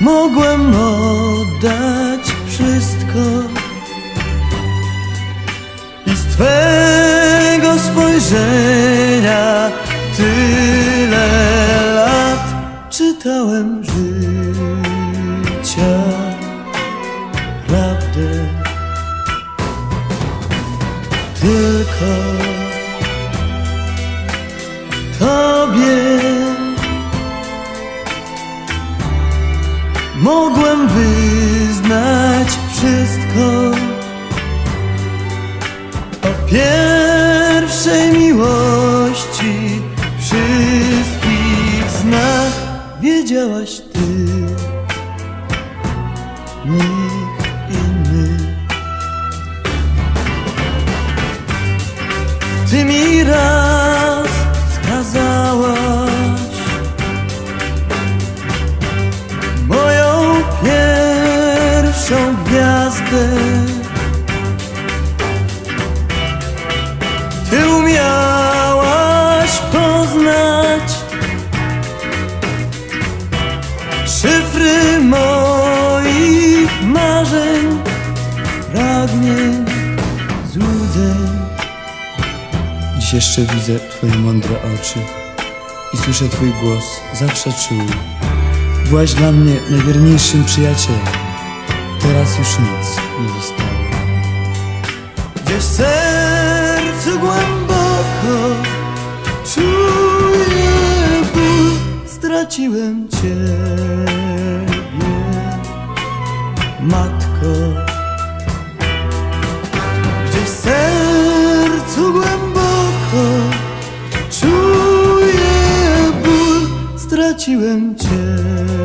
Mogłem oddać wszystko I z twego spojrzenia Tyle lat czytałem życia. Prawdę Tylko mogłem wyznać wszystko o pierwszej miłości wszystkich znach wiedziałaś Ty, nikt inny. Ty mi raz pierwszą gwiazdę. Ty umiałaś poznać szyfry moich marzeń, pragnień, złudzeń. Dziś jeszcze widzę Twoje mądre oczy i słyszę Twój głos, zawsze czuły. Byłaś dla mnie najwierniejszym przyjacielem. Teraz już nic nie zostało. Gdzieś sercu głęboko czuję ból, straciłem Ciebie, Matko. Gdzieś w sercu głęboko czuję ból, straciłem Cię.